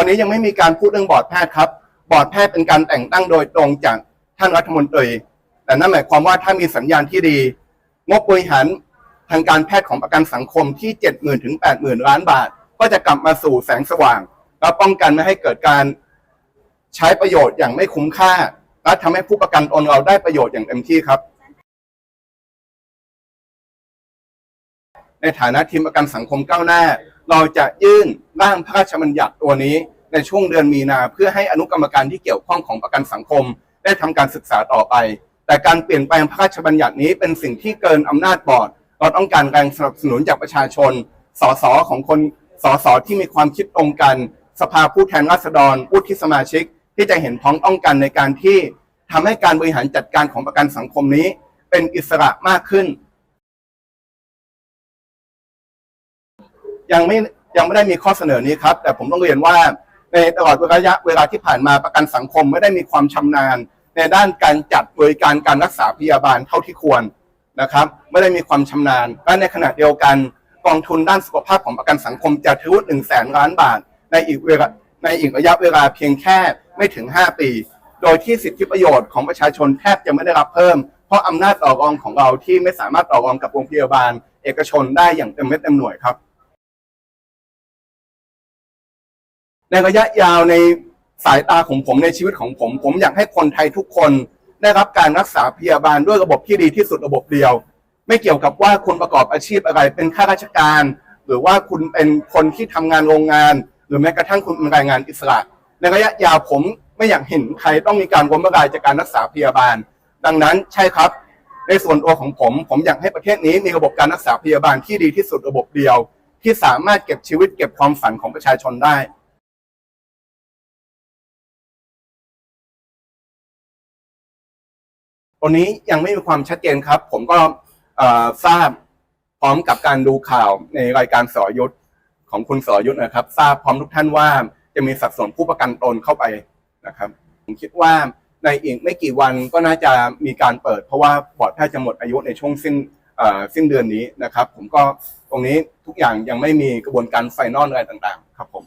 วันนี้ยังไม่มีการพูดเรื่องบอร์ดแพทย์ครับบอร์ดแพทย์เป็นการแต่งตั้งโดยตรงจากท่านรัฐมนตรี แต่นั่นหมายความว่าถ้ามีสัญญาณที่ดี งบบริหารทางการแพทย์ของประกันสังคมที่ 70,000ถึง80,000 ล้านบาท ก็จะกลับมาสู่แสงสว่างและป้องกันไม่ให้เกิดการใช้ประโยชน์อย่างไม่คุ้มค่าและทำให้ผู้ประกันตนเราได้ประโยชน์อย่างเต็มที่ครับ ในฐานะทีมประกันสังคมก้าวหน้า เราจะยื่นร่างพระราชบัญญัติตัวนี้ในช่วงเดือนมีนาเพื่อให้อนุกรรมการที่เกี่ยวข้องของประกันสังคม ได้ทำการศึกษาต่อไป แต่การเปลี่ยนแปลงพระราชบัญญัตินี้เป็นสิ่งที่เกินอำนาจบอร์ดเราต้องการแรงสนับสนุนจากประชาชน สสของคน สสที่มีความคิดตรงกัน สภาผู้แทนราษฎรผู้ที่สมาชิก ที่จะเห็นพ้องต้องกันในการที่ทำให้การบริหารจัดการของประกันสังคมนี้ เป็นอิสระมากขึ้น ยังไม่ยังไม่ได้มีข้อเสนอนี้ครับ แต่ผมต้องเรียนว่าในตลอดระยะเวลาที่ผ่านมาประกันสังคมไม่ได้มีความชำนาญ ในด้านการจัดบริการการรักษาพยาบาลเท่าที่ควรนะครับ ไม่ได้มีความชำนาญและในขณะเดียวกันกองทุนด้านสุขภาพของประกันสังคมจะทะลุหนึ่งแสนล้านบาท ในอีกเวลาในอีกระยะเวลาเพียงแค่ไม่ถึง 5 ปี โดยที่สิทธิประโยชน์ของประชาชนแทบจะไม่ได้รับเพิ่ม เพราะอำนาจต่อรองของเราที่ไม่สามารถต่อรองกับโรงพยาบาล เอกชนได้อย่างเต็มเม็ดเต็มหน่วยครับ ในระยะยาวในสายตาของผมในชีวิตของผม ผมอยากให้คนไทยทุกคนได้รับการรักษาพยาบาลด้วยระบบที่ดีที่สุดระบบเดียว ไม่เกี่ยวกับว่าคุณประกอบอาชีพอะไรเป็นข้าราชการ หรือว่าคุณเป็นคนที่ทำงานโรงงาน หรือแม้กระทั่งคุณเป็นแรงงานอิสระ ในระยะยาวผมไม่อยากเห็นใครต้องมีการล้มละลายจากการรักษาพยาบาล ดังนั้นใช่ครับ ในส่วนตัวของผม ผมอยากให้ประเทศนี้มีระบบการรักษาพยาบาลที่ดีที่สุดระบบเดียว ที่สามารถเก็บชีวิตเก็บความฝันของประชาชนได้ ตรงนี้ยังไม่มีความชัดเจนครับ ผมก็ทราบพร้อมกับการดูข่าวในรายการสอยุทธของคุณสอยุทธนะครับ ทราบพร้อมทุกท่านว่าจะมีสัดส่วนผู้ประกันตนเข้าไปนะครับ ผมคิดว่าในอีกไม่กี่วันก็น่าจะมีการเปิด เพราะว่าบอร์ดแพทย์จะหมดอายุในช่วงสิ้นสิ้นเดือนนี้นะครับ ผมก็ตรงนี้ทุกอย่างยังไม่มีกระบวนการไฟนอลอะไรต่างๆ ครับผม